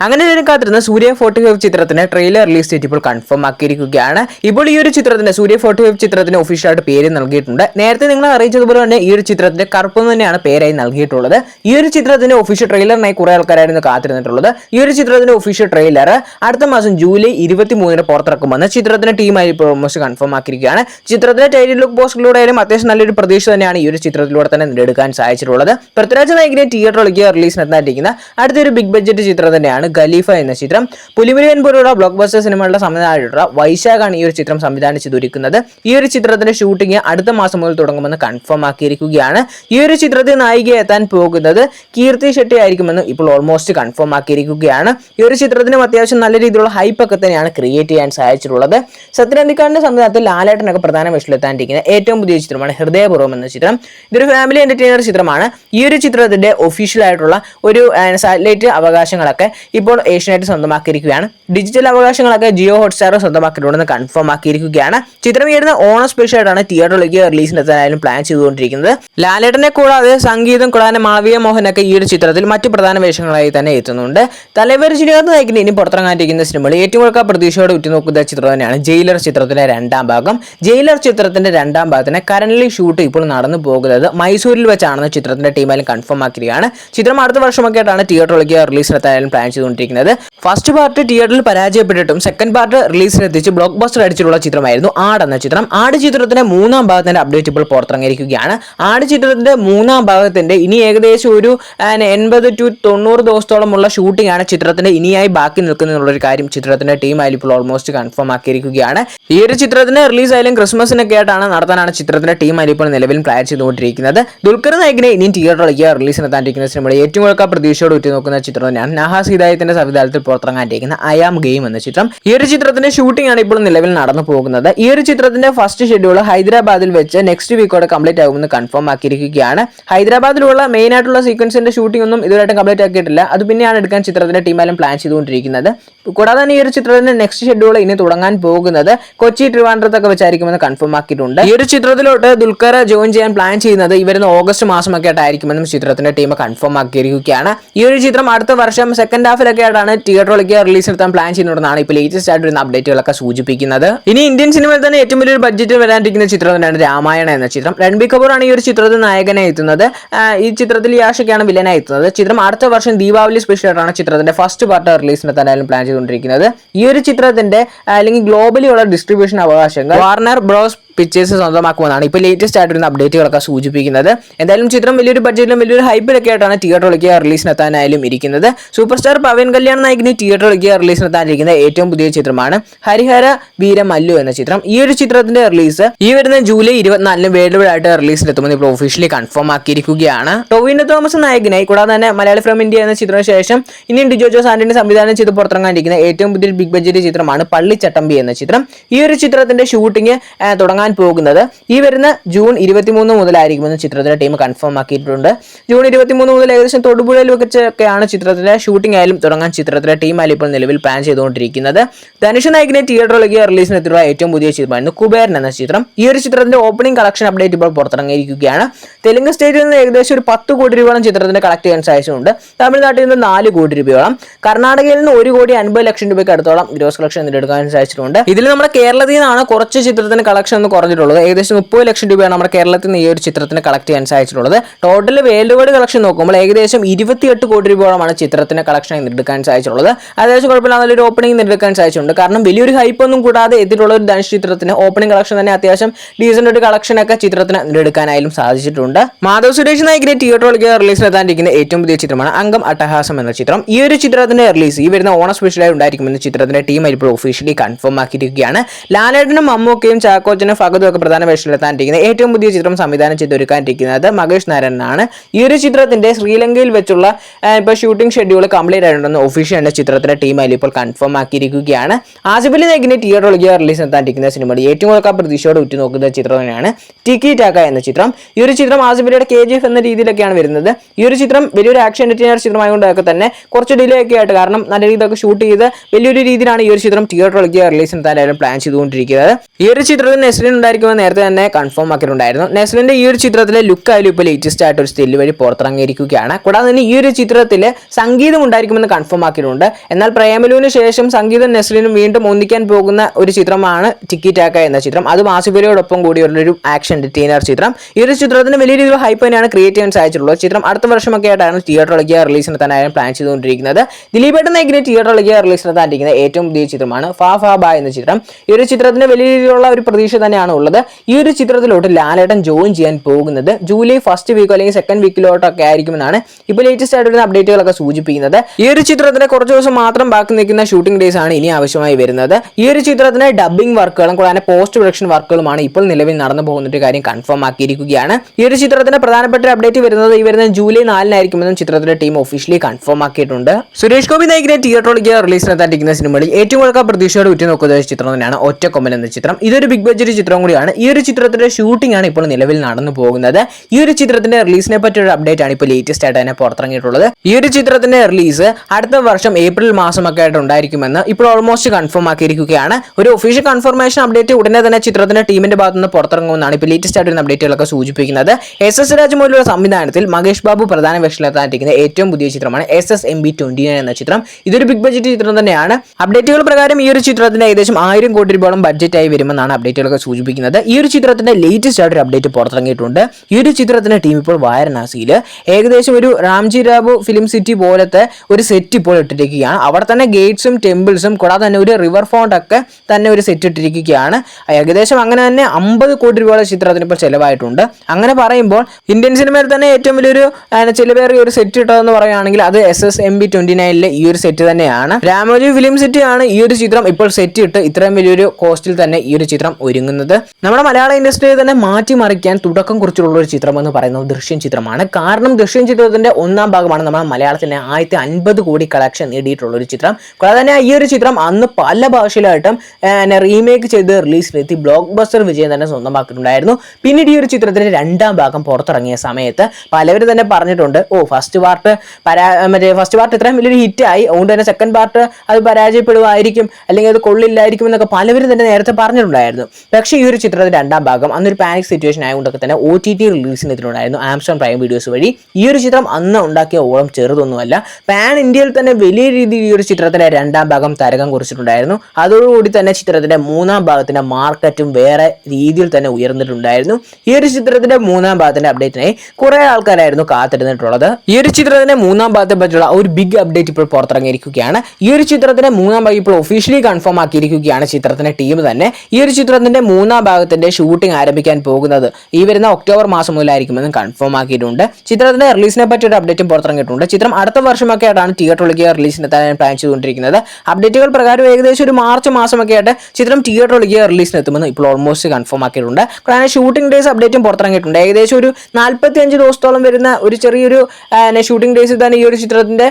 അങ്ങനെ ഇതിനെ കാത്തിരുന്ന സൂര്യ ഫോർട്ടി ഫൈവ് ചിത്രത്തിന് ട്രെയിലർ റിലീസ് ഡേറ്റ് ഇപ്പോൾ കൺഫേം ആക്കിയിരിക്കുകയാണ്. ഇപ്പോൾ ഈ ഒരു ചിത്രത്തിന്റെ സൂര്യ ഫോർട്ടി ഫൈവ് ചിത്രത്തിന് ഒഫീഷ്യലായിട്ട് പേര് നൽകിയിട്ടുണ്ട്. നേരത്തെ നിങ്ങൾ അറിയിച്ചതുപോലെ തന്നെ ഈ ഒരു ചിത്രത്തിന്റെ കറുപ്പ് തന്നെയാണ് പേരായി നൽകിയിട്ടുള്ളത്. ഈ ഒരു ചിത്രത്തിന്റെ ഒഫീഷ്യൽ ട്രെയിലറിനായി കുറെ ആൾക്കാരായിരുന്നു കാത്തിരുന്നിട്ടുള്ളത്. ഈ ഒരു ചിത്രത്തിന്റെ ഒഫീഷ്യൽ ട്രെയിലർ അടുത്ത മാസം ജൂലൈ ഇരുപത്തി മൂന്നിന് പുറത്തിറക്കുമെന്ന് ചിത്രത്തിന്റെ ടീമായി ഓൾമോസ്റ്റ് കൺഫേം ആക്കിയിരിക്കുകയാണ്. ചിത്രത്തിന്റെ ടൈറ്റിൽ ലുക്ക് പോസ്റ്റിലൂടെ ആയാലും അത്യാവശ്യം നല്ലൊരു പ്രതീക്ഷ തന്നെയാണ് ഈ ഒരു ചിത്രത്തിലൂടെ തന്നെ എടുക്കാൻ സാധിച്ചിട്ടുള്ളത്. പൃഥ്വിരാജ് നായകിനെ തിയേറ്ററിലേക്ക് റിലീസിനെത്താനിരിക്കുന്ന അടുത്തൊരു ബിഗ് ബഡ്ജറ്റ് ചിത്രം തന്നെയാണ് ഖലീഫ എന്ന ചിത്രം. പുലിമുരുകൻ പോലുള്ള ബ്ലോക്ക് ബസ്റ്റർ സിനിമകളുടെ സംവിധാനമായിട്ടുള്ള വൈശാഖാണ് ഈ ഒരു ചിത്രം സംവിധാനം ചെയ്തിരിക്കുന്നത് ഈ ഒരു ചിത്രത്തിന്റെ ഷൂട്ടിംഗ് അടുത്ത മാസം മുതൽ തുടങ്ങുമെന്ന് കൺഫേം ആക്കിയിരിക്കുകയാണ്. ഈ ഒരു ചിത്രത്തിൽ നായിക എത്താൻ പോകുന്നത് കീർത്തി ഷെട്ടി ആയിരിക്കുമെന്ന് ഇപ്പോൾ ഓൾമോസ്റ്റ് കൺഫേം ആക്കിയിരിക്കുകയാണ്. ഈ ഒരു ചിത്രത്തിനും അത്യാവശ്യം നല്ല രീതിയിലുള്ള ഹൈപ്പ് ഒക്കെ തന്നെയാണ് ക്രിയേറ്റ് ചെയ്യാൻ സാധിച്ചിട്ടുള്ളത്. സത്യനന്ദിക്കാടിന്റെ സംവിധാനത്തിൽ ലാലേട്ടനൊക്കെ പ്രധാന വിഷയത്തിലെത്താണ്ടിരിക്കുന്ന ഏറ്റവും പുതിയ ചിത്രമാണ് ഹൃദയപൂർവം എന്ന ചിത്രം. ഇതൊരു ഫാമിലി എന്റർടൈനർ ചിത്രമാണ്. ഈ ഒരു ചിത്രത്തിന്റെ ഒഫീഷ്യൽ ആയിട്ടുള്ള ഒരു സാറ്റലൈറ്റ് അവകാശങ്ങളൊക്കെ ഇപ്പോൾ ഏഷ്യനായിട്ട് സ്വന്തമാക്കിയിരിക്കുകയാണ്. ഡിജിറ്റൽ അവകാശങ്ങളൊക്കെ ജിയോ ഹോട്ട്സ്റ്റാർ സ്വന്തമാക്കിയിട്ടുണ്ടെന്ന് കൺഫേം ആക്കിയിരിക്കുകയാണ്. ചിത്രം വരുന്ന ഓണം സ്പെഷ്യൽ ആയിട്ടാണ് തിയേറ്ററിലേക്ക് റിലീസിനെത്താനായാലും പ്ലാൻ ചെയ്തുകൊണ്ടിരിക്കുന്നത്. ലാലേട്ടനെ കൂടാതെ സംഗീതം കൂടാതെ മാളവിയ മോഹനൊക്കെ ഈ ഒരു ചിത്രത്തിൽ മറ്റു പ്രധാന വേഷങ്ങളായി തന്നെ എത്തുന്നുണ്ട്. തലവർ ശ്രീകാന്ത് നയിക്കുന്ന ഇനി പുറത്തിറങ്ങാനിരിക്കുന്ന സിനിമകൾ ഏറ്റവും കൂടുതൽ പ്രതീക്ഷയോടെ ഉറ്റുനോക്കുന്ന ചിത്രം തന്നെയാണ് ജയിലർ ചിത്രത്തിന്റെ രണ്ടാം ഭാഗം. ജയിലർ ചിത്രത്തിന്റെ രണ്ടാം ഭാഗത്തിന് കറന്റ് ഷൂട്ട് ഇപ്പോൾ നടന്നു പോകുന്നത് മൈസൂരിൽ വെച്ചാണെന്ന് ചിത്രത്തിന്റെ ടീമായാലും കൺഫേം ആക്കിയിരിക്കുകയാണ്. ചിത്രം അടുത്ത വർഷമൊക്കെ ആയിട്ടാണ് തിയേറ്ററിലേക്ക് റിലീസിനെത്താനും പ്ലാൻ ചെയ്തുകൊണ്ടിരിക്കുന്നത്. ഫസ്റ്റ് പാർട്ട് തിയേറ്ററിൽ പരാജയപ്പെട്ടിട്ടും സെക്കൻഡ് പാർട്ട് റിലീസിനെത്തിച്ച് ബ്ലോക്ക് ബസ്റ്റർ അടിച്ചിട്ടുള്ള ചിത്രമായിരുന്നു ആട് എന്ന ചിത്രം. ആട് ചിത്രത്തിന്റെ മൂന്നാം ഭാഗത്തിന്റെ അപ്ഡേറ്റ് ഇപ്പോൾ പുറത്തിറങ്ങിയിരിക്കുകയാണ്. ആട് ചിത്രത്തിന്റെ മൂന്നാം ഭാഗത്തിന്റെ ഇനി ഏകദേശം ഒരു എൺപത് ടു തൊണ്ണൂറ് ദിവസത്തോളമുള്ള ഷൂട്ടിംഗ് ആണ് ചിത്രത്തിന്റെ ഇനിയായി ബാക്കി നിൽക്കുന്നുള്ള കാര്യം ചിത്രത്തിന്റെ ടീം ആയി ഇപ്പോൾ ഓൾമോസ്റ്റ് കൺഫേം ആക്കിയിരിക്കുകയാണ്. ഈ ഒരു ചിത്രത്തിന് റിലീസ് ആയാലും ക്രിസ്മസിനൊക്കെ ആയിട്ടാണ് നടത്താനാണ് ചിത്രത്തിന്റെ ടീം ആയി ഇപ്പോൾ നിലവിൽ പ്ലാൻ ചെയ്തുകൊണ്ടിരിക്കുന്നത്. ദുൽഖർ നായകിനെ ഇനിയും തിയേറ്ററിലേക്ക് റിലീസിനെത്താണ്ടിരിക്കുന്ന സിനിമയുടെ ഏറ്റവും കൂടുതൽ പ്രതീക്ഷയോട് ഉറ്റുനോക്കുന്ന ചിത്രം തന്നെയാണ്. നഹാസ് ഹിദായത്തിന്റെ സംവിധാനത്തിൽ പുറത്തിറങ്ങാനിരിക്കുന്ന അയാം ഗെയിം എന്ന ചിത്രം. ഈ ഒരു ചിത്രത്തിന്റെ ഷൂട്ടിംഗ് ആണ് ഇപ്പോൾ നിലവിൽ നടന്നു പോകുന്നത്. ഈ ഒരു ചിത്രത്തിന്റെ ഫസ്റ്റ് ഷെഡ്യൂൾ ഹൈദരാബാദിൽ വെച്ച് നെക്സ്റ്റ് വീക്കോടെ കംപ്ലീറ്റ് ആകുമെന്ന് കൺഫേം ആക്കിയിരിക്കുകയാണ്. ഹൈദരാബാദിലുള്ള മെയിൻ ആയിട്ടുള്ള സീക്വൻസിന്റെ ഷൂട്ടിംഗ് ഒന്നും ഇതുവരെയായിട്ടും കംപ്ലീറ്റ് ആക്കിയിട്ടില്ല. അത് പിന്നെയാണ് എടുക്കാൻ ചിത്രത്തിന്റെ ടീമാലും പ്ലാൻ ചെയ്തുകൊണ്ടിരിക്കുന്നത്. കൂടാതെ തന്നെ ഈ ഒരു ചിത്രത്തിന്റെ നെക്സ്റ്റ് ഷെഡ്യൂൾ ഇനി തുടങ്ങാൻ പോകുന്നത് കൊച്ചി ട്രിവാൻഡ്രത്തൊക്കെ വെച്ചായിരിക്കുമെന്ന് കൺഫേം ആക്കിയിട്ടുണ്ട്. ഈ ഒരു ചിത്രത്തിലോട്ട് ദുൽഖർ ജോയിൻ ചെയ്യാൻ പ്ലാൻ ചെയ്യുന്നത് ഈ ഓഗസ്റ്റ് മാസം ഒക്കെ ആയിട്ടായിരിക്കുമെന്നും ചിത്രത്തിന്റെ ടീം കൺഫേം ആക്കിയിരിക്കുകയാണ്. ഈ ഒരു ചിത്രം അടുത്ത വർഷം സെക്കൻഡ് ഹാഫിലൊക്കെ ആയിട്ടാണ് തിയേറ്ററിലേക്ക് റിലീസ് എടുത്താൻ പ്ലാൻ ചെയ്യുന്നതാണ് ഇപ്പോൾ ലേറ്റസ്റ്റ് ആയിട്ട് വരുന്ന അപ്ഡേറ്റുകളൊക്കെ സൂചിപ്പിക്കുന്നത്. ഇനി ഇന്ത്യൻ സിനിമയിൽ തന്നെ ഏറ്റവും വലിയൊരു ബഡ്ജറ്റ് വരാനിരിക്കുന്ന ചിത്രം തന്നെയാണ് രാമായണ എന്ന ചിത്രം. രൺബീർ കപൂർ ആണ് ഈ ഒരു ചിത്രത്തിൽ നായകനായി എത്തുന്നത്. ഈ ചിത്രത്തിൽ യാഷൊക്കെയാണ് വില്ലനായി എത്തുന്നത്. ചിത്രം അടുത്ത വർഷം ദീപാവലി സ്പെഷ്യൽ ആയിട്ടാണ് ചിത്രത്തിന്റെ ഫസ്റ്റ് പാർട്ട് റിലീസിന് തന്നെ പ്ലാൻ ചെയ്തുകൊണ്ടിരിക്കുന്നത്. ഈ ഒരു ചിത്രത്തിന്റെ അല്ലെങ്കിൽ ഗ്ലോബലി ഉള്ള ഡിസ്ട്രിബ്യൂഷൻ അവകാശങ്ങൾ വാർണർ ബ്രോസ് പിക്ചേഴ്സ് സ്വന്തമാക്കുമെന്നാണ് ഇപ്പോൾ ലേറ്റസ്റ്റ് ആയിട്ടുള്ള അപ്ഡേറ്റുകളൊക്കെ സൂചിപ്പിക്കുന്നത്. എന്തായാലും ചിത്രം വലിയൊരു ബഡ്ജറ്റിലും വലിയൊരു ഹൈബിലൊക്കെ ആയിട്ടാണ് തിയേറ്ററിലേക്ക് റിലീസിനെത്താനായാലും ഇരിക്കുന്നത്. സൂപ്പർ സ്റ്റാർ പവൻ കല്യാൺ നായകിന് തിയേറ്ററിലേക്ക് റിലീസിനെത്താനിരിക്കുന്ന ഏറ്റവും പുതിയ ചിത്രമാണ് ഹരിഹര വീരമല്ലു എന്ന ചിത്രം. ഈ ഒരു ചിത്രത്തിന്റെ റിലീസ് ഈ വരുന്ന ജൂലൈ ഇരുപത്തിനാലിന് വേൾഡ് വൈഡ് ആയിട്ട് റിലീസിലെത്തുമെന്ന് ഇപ്പോൾ ഒഫീഷ്യലി കൺഫേം ആക്കിയിരിക്കുകയാണ്. ടോവിന്റെ തോമസ് നായകനായി കൂടാതെ തന്നെ മലയാളി ഫ്രം ഇന്ത്യ എന്ന ചിത്രത്തിന് ശേഷം ഇനിയും ഡിജോ ജോസ് ആന്റണി സംവിധാനം ചെയ്ത് പുറത്തിറങ്ങാനിരിക്കുന്ന ഏറ്റവും പുതിയ ബിഗ് ബഡ്ജറ്റ് ചിത്രമാണ് പള്ളിച്ചട്ടമ്പി എന്ന ചിത്രം. ഈ ഒരു ചിത്രത്തിന്റെ ഷൂട്ടിംഗ് തുടങ്ങാൻ പോകുന്നത്. ഈ വരുന്ന ജൂൺ ഇരുപത്തിമൂന്ന് മുതലായിരിക്കുമെന്ന് ചിത്രത്തിന്റെ ടീം കൺഫേം ആക്കിയിട്ടുണ്ട്. ജൂൺ ഇരുപത്തിമൂന്ന് മുതൽ ഏകദേശം തൊടുപുഴയിൽ വെച്ചൊക്കെയാണ് ചിത്രത്തിന്റെ ഷൂട്ടിംഗ് ആയാലും തുടങ്ങാൻ ചിത്രത്തിലെ ടീം ആയാലും ഇപ്പോൾ നിലവിൽ പ്ലാൻ ചെയ്തുകൊണ്ടിരിക്കുന്നത്. ധനുഷ് നായകിനെ തിയേറ്ററിലേക്ക് റിലീസിനെത്തിയുള്ള ഏറ്റവും പുതിയ ചിത്രമായിരുന്നു കുബേരൻ എന്ന ചിത്രം. ഈ ഒരു ചിത്രത്തിന്റെ ഓപ്പണിംഗ് കളക്ഷൻ അപ്ഡേറ്റ് ഇപ്പോൾ പുറത്തിറങ്ങിയിരിക്കുകയാണ്. തെലുങ്ക് സ്റ്റേറ്റിൽ നിന്ന് ഏകദേശം ഒരു പത്ത് കോടി രൂപയോളം ചിത്രത്തിന്റെ കളക്ട് ചെയ്യാൻ സാധിച്ചിട്ടുണ്ട് തമിഴ്നാട്ടിൽ നിന്ന് നാല് കോടി രൂപയോളം. കർണാടകയിൽ നിന്ന് ഒരു കോടി അൻപത് ലക്ഷം രൂപയ്ക്ക് അടുത്തോളം ഗ്രോസ് കളക്ഷൻ നേടിയെടുക്കാൻ സാധിച്ചിട്ടുണ്ട്. ഇതിൽ നമ്മുടെ കേരളത്തിൽ നിന്നാണ് കുറച്ച് ചിത്രത്തിന് കളക്ഷൻ ഒന്ന് കുറഞ്ഞിട്ടുള്ളത്. ഏകദേശം മുപ്പത് ലക്ഷം രൂപയാണ് നമ്മുടെ കേരളത്തിൽ നിന്ന് ഈ ഒരു ചിത്രത്തിന് കളക്ട് ചെയ്യാൻ സാധിച്ചിട്ടുള്ളത്. ടോട്ടൽ വേൾഡ് വൈഡ് കളക്ഷൻ നോക്കുമ്പോൾ ഏകദേശം ഇരുപത്തിയെട്ട് കോടി രൂപയോളമാണ് ചിത്രത്തിന് കളക്ഷൻ എടുക്കാൻ സാധിച്ചിട്ടുള്ളത്. ഏകദേശം കുഴപ്പമില്ല നല്ലൊരു ഓപ്പണിംഗ് എടുക്കാൻ സാധിച്ചിട്ടുണ്ട്. കാരണം വലിയൊരു ഹൈപ്പ് ഒന്നും കൂടാതെ എത്തിയിട്ടുള്ള ഒരു ധനുഷ് ചിത്രത്തിന് ഓപ്പണിംഗ് കളക്ഷൻ തന്നെ അത്യാവശ്യം ഡീസന്റ് ഒരു കളക്ഷൻ ഒക്കെ ചിത്രത്തിന് എടുക്കാനായാലും സാധിച്ചിട്ടുണ്ട്. മാധവ് സുരേഷ് നായിക്കിനെ തിയേറ്ററിലേക്ക് റിലീസിനെത്താനിരിക്കുന്ന ഏറ്റവും പുതിയ ചിത്രമാണ് അംഗം അട്ടഹാസം എന്ന ചിത്രം. ഈ ഒരു ചിത്രത്തിന്റെ റിലീസ് ഈ വരുന്ന ഓണ സ്പെഷ്യലായി ഉണ്ടായിരിക്കുമെന്ന് ചിത്രത്തിന്റെ ടീം ഇപ്പോൾ ഒഫീഷ്യലി കൺഫേം ആക്കിയിരിക്കുകയാണ്. ലാലേട്ടനും മമ്മൂക്കയും ചാക്കോച്ചനും ഫഗതും ഒക്കെ പ്രധാന വേഷത്തിലെത്താനിരിക്കുന്ന ഏറ്റവും പുതിയ ചിത്രം സംവിധാനം ചെയ്തൊരുക്കാനിരിക്കുന്നത് മകേഷ് നാരായണനാണ്. ഈ ഒരു ചിത്രത്തിന്റെ ശ്രീലങ്കയിൽ വെച്ചുള്ള ഇപ്പൊ ഷൂട്ടിംഗ് ഷെഡ്യൂൾ കംപ്ലീറ്റ് ആയിട്ടുണ്ടെന്ന് ഒഫീഷ്യൽ ചിത്രത്തിന്റെ ടീം അതിൽ ഇപ്പോൾ കൺഫേം ആക്കിയിരിക്കുകയാണ്. ആസിഫലി നായിക്കിനെ തിയേറ്ററിലേക്ക് റിലീസ് എത്താനിരിക്കുന്ന സിനിമ ഏറ്റവും കൂടുതൽ പ്രതീക്ഷയോടെ ഉറ്റുനോക്കുന്ന ചിത്രം തന്നെയാണ് ടിക്കി ടാക്ക എന്ന ചിത്രം. ഈ ഒരു ചിത്രം ആസിഫലിയുടെ കെ ജി എഫ് എന്ന രീതിയിലൊക്കെയാണ് വരുന്നത്. ഈ ഒരു ചിത്രം വലിയൊരു ആക്ഷൻ എന്റർടൈനർ ചിത്രമായതുകൊണ്ടൊക്കെ തന്നെ കുറച്ച് ഡിലേ ഒക്കെ ആയിട്ട് കാരണം നല്ല രീതിയിലൊക്കെ ഷൂട്ട് ചെയ്ത് വലിയൊരു രീതിയിലാണ് ഈ ഒരു ചിത്രം തിയേറ്ററിലേക്ക് റിലീസ് എന്തായാലും പ്ലാൻ ചെയ്തുകൊണ്ടിരിക്കുന്നത്. ഈ ഒരു ചിത്രത്തിന് എസ് ഉണ്ടായിരിക്കുമെന്ന് നേരത്തെ തന്നെ കൺഫേം ആക്കിയിട്ടുണ്ടായിരുന്നു. നെസ്ലിന്റെ ഈ ഒരു ചിത്രത്തിലെ ലുക്ക് ആയാലും ഇപ്പോൾ ലേറ്റസ്റ്റ് ആയിട്ട് ഒരു സ്റ്റിൽ വഴി പുറത്തിറങ്ങിയിരിക്കുകയാണ്. കൂടാതെ തന്നെ ഈ ഒരു ചിത്രത്തിൽ സംഗീതം ഉണ്ടായിരിക്കുമെന്ന് കൺഫേം ആക്കിയിട്ടുണ്ട്. എന്നാൽ പ്രേമലുവിന് ശേഷം സംഗീതം നെസ്ലിനും വീണ്ടും ഒന്നിക്കാൻ പോകുന്ന ഒരു ചിത്രമാണ് ടിക്കി ടാക്ക എന്ന ചിത്രം. അത് മാസിബലിയോടൊപ്പം കൂടിയുള്ള ഒരു ആക്ഷൻ ഡിറ്റൈനർ ചിത്രം. ഈ ഒരു ചിത്രത്തിന് വലിയ രീതിയിൽ ഹൈപ്പ് തന്നെയാണ് ക്രിയേറ്റ് ചെയ്യാൻ സാധിച്ചിട്ടുള്ളത്. ചിത്രം അടുത്ത വർഷമൊക്കെ ആയിട്ടാണ് തിയേറ്ററിലേക്ക് റിലീസിന് തന്നെയാണ് പ്ലാൻ ചെയ്തുകൊണ്ടിരിക്കുന്നത്. ദിലീപേട്ടൻ നയിക്കുന്ന തിയേറ്ററിലേക്ക് റിലീസിന് താണ്ടിരിക്കുന്ന ഏറ്റവും പുതിയ ചിത്രമാണ് ഫാ ഫാ ബ എന്ന ചിത്രം. ഈ ഒരു ചിത്രത്തിന് വലിയ രീതിയിലുള്ള ഒരു പ്രതീക്ഷ തന്നെയാണ് ഉള്ളത്. ഈ ഒരു ചിത്രത്തിലോട്ട് ലാലേട്ടൻ ജോയിൻ ചെയ്യാൻ പോകുന്നത് ജൂലൈ ഫസ്റ്റ് വീക്കോ അല്ലെങ്കിൽ സെക്കൻഡ് വീക്കിലോട്ടൊക്കെ ആയിരിക്കുമെന്നാണ് ഇപ്പോൾ ലേറ്റസ്റ്റ് ആയിട്ട് അപ്ഡേറ്റുകളൊക്കെ സൂചിപ്പിക്കുന്നത്. ഈ ഒരു ചിത്രത്തിന് കുറച്ച് ദിവസം മാത്രം ബാക്കി നിൽക്കുന്ന ഷൂട്ടിംഗ് ഡേയ്സ് ആണ് ഇനി ആവശ്യമായി വരുന്നത്. ഈ ഒരു ചിത്രത്തിന് ഡബിംഗ് വർക്കുകളും കൂടാതെ പോസ്റ്റ് പ്രൊഡക്ഷൻ വർക്കുകളുമാണ് ഇപ്പോൾ നിലവിൽ നടന്നു പോകുന്ന ഒരു കാര്യം കൺഫേം ആക്കിയിരിക്കുകയാണ്. ഈ ഒരു ചിത്രത്തിന്റെ പ്രധാനപ്പെട്ട അപ്ഡേറ്റ് വരുന്നത് ഈ വരുന്ന ജൂലൈ നാലിനായിരിക്കുമെന്നും ചിത്രത്തിന്റെ ടീം ഒഫീഷ്യലി കൺഫേം ആക്കിയിട്ടുണ്ട്. സുരേഷ് ഗോപി നായിക്കിനെ തിയേറ്ററിലേക്ക് റിലീസിനെത്താണ്ടിരിക്കുന്ന സിനിമകളിൽ ഏറ്റവും കൂടുതൽ പ്രതീക്ഷയോടെ ഉറ്റുനോക്കുന്ന ചിത്രം തന്നെയാണ് ഒറ്റക്കൊമ്മൽ എന്ന ചിത്രം. ഇതൊരു ബിഗ് ബഡ്ജറ്റ് കൂടിയാണ് ഈ ഒരു ചിത്രത്തിന്റെ ഷൂട്ടിംഗ് ആണ് ഇപ്പോൾ നിലവിൽ നടന്നു പോകുന്നത്. ഈ ഒരു ചിത്രത്തിന്റെ റിലീസിനെ പറ്റിയ ഒരു അപ്ഡേറ്റ് ആണ് ഇപ്പോൾ ലേറ്റസ്റ്റ് ആയിട്ട് തന്നെ പുറത്തിറങ്ങിയിട്ടുള്ളത്. ഈ ഒരു ചിത്രത്തിന്റെ റിലീസ് അടുത്ത വർഷം ഏപ്രിൽ മാസം ഒക്കെ ആയിട്ട് ഉണ്ടായിരിക്കുമെന്ന് ഇപ്പോൾ ഓൾമോസ്റ്റ് കൺഫേം ആക്കിയിരിക്കുകയാണ്. ഒരു ഒഫീഷ്യൽ കൺഫർമേഷൻ അപ്ഡേറ്റ് ഉടനെ തന്നെ ചിത്രത്തിന്റെ ടീമിന്റെ ഭാഗത്ത് നിന്ന് പുറത്തിറങ്ങുമെന്നാണ് ഇപ്പോൾ ലേറ്റസ്റ്റ് ആയിട്ട് അപ്ഡേറ്റുകളൊക്കെ സൂചിപ്പിക്കുന്നത്. എസ് എസ് രാജമൗലിയുടെ സംവിധാനത്തിൽ മഹേഷ് ബാബു പ്രധാന വേഷത്തിലെത്താനിരിക്കുന്ന ഏറ്റവും പുതിയ ചിത്രമാണ് S S M B twenty nine എന്ന ചിത്രം. ഇതൊരു ബിഗ് ബഡ്ജറ്റ് ചിത്രം തന്നെയാണ്. അപ്ഡേറ്റുകൾ പ്രകാരം ഈ ഒരു ചിത്രത്തിന് ഏകദേശം ആയിരം കോടി രൂപയോളം ബഡ്ജറ്റായി വരുമെന്നാണ് അപ്ഡേറ്റുകളൊക്കെ സൂചിപ്പിക്കുന്നത് ഈ ഒരു ചിത്രത്തിന്റെ ലേറ്റസ്റ്റ് ആയിട്ട് ഒരു അപ്ഡേറ്റ് പുറത്തിറങ്ങിയിട്ടുണ്ട്. ഈ ഒരു ചിത്രത്തിന്റെ ടീം ഇപ്പോൾ വാരണാസിയിൽ ഏകദേശം ഒരു രാംജി റാവു ഫിലിം സിറ്റി പോലത്തെ ഒരു സെറ്റ് ഇപ്പോൾ ഇട്ടിരിക്കുകയാണ്. അവിടെ തന്നെ ഗേറ്റ്സും ടെമ്പിൾസും കൂടാതെ തന്നെ ഒരു റിവർ ഫോണ്ടൊക്കെ തന്നെ ഒരു സെറ്റ് ഇട്ടിരിക്കുകയാണ്. ഏകദേശം അങ്ങനെ തന്നെ അമ്പത് കോടി രൂപയുടെ ചിത്രത്തിന് ഇപ്പോൾ ചിലവായിട്ടുണ്ട്. അങ്ങനെ പറയുമ്പോൾ ഇന്ത്യൻ സിനിമയിൽ തന്നെ ഏറ്റവും വലിയൊരു ചിലവേറിയ ഒരു സെറ്റ് ഇട്ടതെന്ന് പറയുകയാണെങ്കിൽ അത് S S M B twenty നയനിലെ ഈ ഒരു സെറ്റ് തന്നെയാണ്. രാമോജി ഫിലിം സിറ്റിയാണ് ഈ ഒരു ചിത്രം ഇപ്പോൾ സെറ്റ് ഇട്ട് ഇത്രയും വലിയൊരു കോസ്റ്റിൽ തന്നെ ഈ ഒരു ചിത്രം ഒരുങ്ങുന്നത്. നമ്മുടെ മലയാള ഇൻഡസ്ട്രിയെ തന്നെ മാറ്റിമറിക്കാൻ തുടക്കം കുറിച്ചുള്ള ഒരു ചിത്രം എന്ന് പറയുന്നത് ദൃശ്യം ചിത്രമാണ്. കാരണം ദൃശ്യം ചിത്രത്തിന്റെ ഒന്നാം ഭാഗമാണ് നമ്മുടെ മലയാളത്തിന്റെ ആദ്യത്തെ അൻപത് കോടി കളക്ഷൻ നേടിയിട്ടുള്ള ഒരു ചിത്രം. കൂടാതെ തന്നെ ഈ ഒരു ചിത്രം അന്ന് പല ഭാഷയിലായിട്ടും റീമേക്ക് ചെയ്ത് റിലീസിലെത്തി ബ്ലോക്ക് ബസ്റ്റർ വിജയം തന്നെ സ്വന്തമാക്കിയിട്ടുണ്ടായിരുന്നു. പിന്നീട് ഈ ഒരു ചിത്രത്തിന്റെ രണ്ടാം ഭാഗം പുറത്തിറങ്ങിയ സമയത്ത് പലവരും തന്നെ പറഞ്ഞിട്ടുണ്ട് ഓ ഫസ്റ്റ് പാർട്ട് പരാ മറ്റേ ഫസ്റ്റ് പാർട്ട് ഇത്രയും വലിയൊരു ഹിറ്റായി അതുകൊണ്ട് തന്നെ സെക്കൻഡ് പാർട്ട് അത് പരാജയപ്പെടുമായിരിക്കും അല്ലെങ്കിൽ അത് കൊള്ളില്ലായിരിക്കും എന്നൊക്കെ പലവരും തന്നെ നേരത്തെ പറഞ്ഞിട്ടുണ്ടായിരുന്നു. പക്ഷേ ഈ ഒരു ചിത്രത്തിന്റെ രണ്ടാം ഭാഗം അന്നൊരു പാനിക് സിറ്റുവേഷൻ ആയതുകൊണ്ടൊക്കെ തന്നെ ഒ ടി ടി റിലീസിന് എത്തിയിട്ടുണ്ടായിരുന്നു ആംസ്റ്റോൺ പ്രൈം വീഡിയോസ് വഴി. ഈ ഒരു ചിത്രം അന്ന് ഉണ്ടാക്കിയ ഓളം ചെറുതൊന്നുമല്ല. പാൻ ഇന്ത്യയിൽ തന്നെ വലിയ രീതിയിൽ ഈ ഒരു ചിത്രത്തിന്റെ രണ്ടാം ഭാഗം തരകം കുറിച്ചിട്ടുണ്ടായിരുന്നു. അതോടുകൂടി തന്നെ ചിത്രത്തിന്റെ മൂന്നാം ഭാഗത്തിന്റെ മാർക്കറ്റും വേറെ രീതിയിൽ തന്നെ ഉയർന്നിട്ടുണ്ടായിരുന്നു. ഈ ഒരു ചിത്രത്തിന്റെ മൂന്നാം ഭാഗത്തിന്റെ അപ്ഡേറ്റിനായി കുറെ ആൾക്കാരായിരുന്നു കാത്തിരുന്നിട്ടുള്ളത്. ഈ ഒരു ചിത്രത്തിന്റെ മൂന്നാം ഭാഗത്തെ പറ്റിയുള്ള ഒരു ബിഗ് അപ്ഡേറ്റ് ഇപ്പോൾ പുറത്തിറങ്ങിയിരിക്കുകയാണ്. ഈ ഒരു ചിത്രത്തിന്റെ മൂന്നാം ഭാഗം ഇപ്പോൾ ഒഫീഷ്യലി കൺഫേം ആക്കിയിരിക്കുകയാണ് ചിത്രത്തിന്റെ ടീം തന്നെ. ഈ ഒരു ചിത്രത്തിന്റെ മൂന്നാം ഭാഗത്തിന്റെ ഷൂട്ടിംഗ് ആരംഭിക്കാൻ പോകുന്നത് ഈ വരുന്ന ഒക്ടോബർ മാസം മുതലായിരിക്കുമെന്ന് കൺഫേം ആക്കിയിട്ടുണ്ട്. ചിത്രത്തിന്റെ റിലീസിനെ പറ്റി ഒരു അപ്ഡേറ്റും പുറത്തിറങ്ങിയിട്ടുണ്ട്. ചിത്രം അടുത്ത വർഷമൊക്കെ ആയിട്ടാണ് തിയേറ്ററിലേക്ക് റിലീസിനെത്താൻ പ്ലാൻ ചെയ്തുകൊണ്ടിരിക്കുന്നത്. അപ്ഡേറ്റുകൾ പ്രകാരം ഏകദേശം ഒരു മാർച്ച് മാസമൊക്കെ ആയിട്ട് ചിത്രം തിയേറ്ററിലേക്ക് റിലീസിന് എത്തുമെന്ന് ഇപ്പോൾ ഓൾമോസ്റ്റ് കൺഫേം ആക്കിയിട്ടുണ്ട്. കാരണം ഷൂട്ടിംഗ് ഡേയ്സ് അപ്ഡേറ്റും പുറത്തിറങ്ങിയിട്ടുണ്ട്. ഏകദേശം ഒരു നാൽപ്പത്തി അഞ്ച് ദിവസത്തോളം വരുന്ന ഒരു ചെറിയൊരു ഷൂട്ടിംഗ് ഡേയ്സിൽ തന്നെ ഈ ഒരു ചിത്രത്തിന്റെ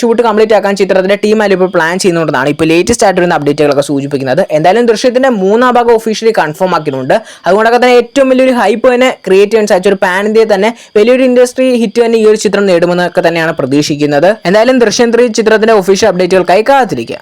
ഷൂട്ട് കംപ്ലീറ്റ് ആക്കാൻ ചിത്രത്തിന്റെ ടീം അതിൽ ഇപ്പോൾ പ്ലാൻ ചെയ്യുന്നുണ്ടെന്നാണ് ഇപ്പോൾ ലേറ്റസ്റ്റ് ആയിട്ട് വരുന്ന അപ്ഡേറ്റുകളൊക്കെ സൂചിപ്പിക്കുന്നത്. എന്തായാലും ദൃശ്യത്തിന്റെ മൂന്നാം ഭാഗം ഒഫീഷ്യലി കൺഫേം ആക്കിയിട്ടുണ്ട്. അതുകൊണ്ടൊക്കെ തന്നെ ഏറ്റവും വലിയൊരു ഹൈപ്പ് തന്നെ ക്രിയേറ്റ് ചെയ്യാൻ സാധിച്ച ഒരു പാൻ ഇന്ത്യയെ തന്നെ വലിയൊരു ഇൻഡസ്ട്രി ഹിറ്റ് തന്നെ ഈ ഒരു ചിത്രം നേടുമെന്നൊക്കെ തന്നെയാണ് പ്രതീക്ഷിക്കുന്നത്. എന്തായാലും ദൃശ്യം ത്രീ ചിത്രത്തിന്റെ ഒഫീഷ്യൽ അപ്ഡേറ്റുകൾക്കായി കാത്തിരിക്കുക.